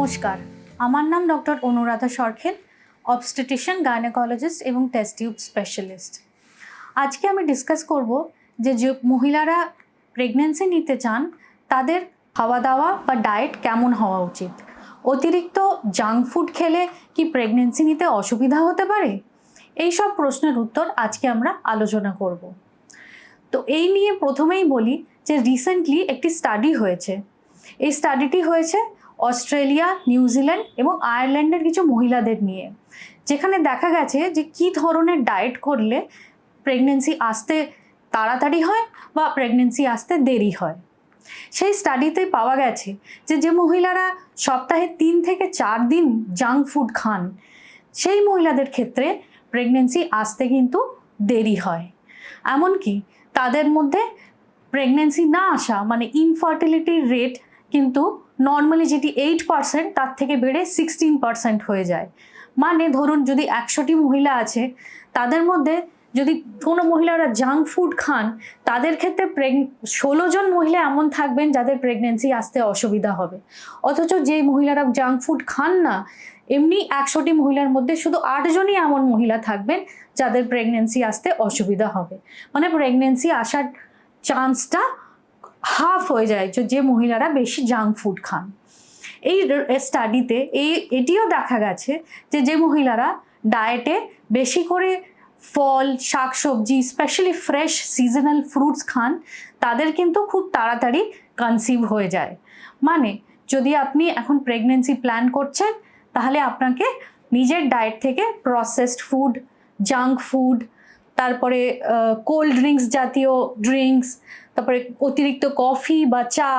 নমস্কার। আমার নাম doctor Anuradha Sarkhel obstetrician gynaecologist এবং টেস্ট টিউব স্পেশালিস্ট আজকে আমি ডিসকাস করব যে যে মহিলারা প্রেগনেন্সি নিতে চান, তাদের খাওয়া দাওয়া বা ডায়েট কেমন হওয়া উচিত? অতিরিক্ত জাঙ্ক ফুড খেলে কি প্রেগনেন্সি নিতে অসুবিধা হতে পারে? এই সব প্রশ্নের উত্তর আজকে আমরা আলোচনা করব। তো এই নিয়ে প্রথমেই বলি যে রিসেন্টলি একটি স্টাডি হয়েছে। এই স্টাডিটি হয়েছে অস্ট্রেলিয়া নিউজিল্যান্ড এবং আয়ারল্যান্ডের কিছু মহিলাদের নিয়ে। যেখানে দেখা গেছে যে কী ধরনের ডায়েট করলে প্রেগনেন্সি আসতে তাড়াতাড়ি হয় বা প্রেগনেন্সি আসতে দেরি হয়। সেই স্টাডিতে পাওয়া গেছে যে যে মহিলারা সপ্তাহে তিন থেকে চার দিন জাঙ্ক ফুড খান, সেই মহিলাদের ক্ষেত্রে প্রেগনেন্সি আসতে কিন্তু দেরি হয়। এমনকি তাদের মধ্যে প্রেগনেন্সি না আসা মানে ইনফার্টিলিটির রেট কিন্তু নর্মালি যেটি এইট পার্সেন্ট তার থেকে বেড়ে সিক্সটিন পার্সেন্ট হয়ে যায়। মানে ধরুন যদি একশোটি মহিলা আছে, তাদের মধ্যে যদি কোনো মহিলারা জাঙ্ক ফুড খান, তাদের ক্ষেত্রে প্রেগ ষোলো জন মহিলা এমন থাকবেন যাদের প্রেগনেন্সি আসতে অসুবিধা হবে। অথচ যে মহিলারা জাঙ্ক ফুড খান না, এমনি একশোটি মহিলার মধ্যে শুধু আটজনই এমন মহিলা থাকবেন যাদের প্রেগনেন্সি আসতে অসুবিধা হবে। মানে প্রেগনেন্সি আসার চান্সটা হাফ হয়ে যায় যে মহিলারা বেশি জাঙ্ক ফুড খান। এই স্টাডিতে এই এটিও দেখা গেছে যে যে মহিলারা ডায়েটে বেশি করে ফল, শাকসবজি স্পেশালি ফ্রেশ সিজনাল ফ্রুটস খান, তাদের কিন্তু খুব তাড়াতাড়ি কনসিভ হয়ে যায়। মানে যদি আপনি এখন প্রেগনেন্সি প্ল্যান করছেন, তাহলে আপনাকে নিজের ডায়েট থেকে প্রসেসড ফুড জাঙ্ক ফুড তারপরে কোল্ড ড্রিঙ্কস জাতীয় ড্রিঙ্কস তারপরে অতিরিক্ত কফি বা চা,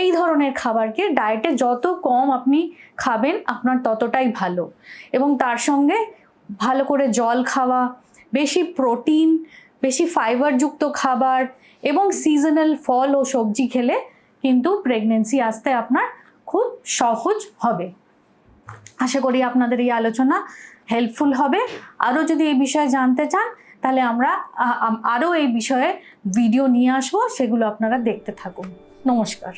এই ধরনের খাবারকে ডায়েটে যত কম আপনি খাবেন, আপনার ততটাই ভালো। এবং তার সঙ্গে ভালো করে জল খাওয়া, বেশি প্রোটিন বেশি ফাইবারযুক্ত খাবার এবং সিজনাল ফল ও সবজি খেলে কিন্তু প্রেগনেন্সি আসতে আপনার খুব সহজ হবে। আশা করি আপনাদের এই আলোচনা হেল্পফুল হবে। আরও যদি এই বিষয়ে জানতে চান তাহলে আমরা আরও এই বিষয়ে ভিডিও নিয়ে আসব সেগুলো আপনারা দেখতে থাকুন। নমস্কার।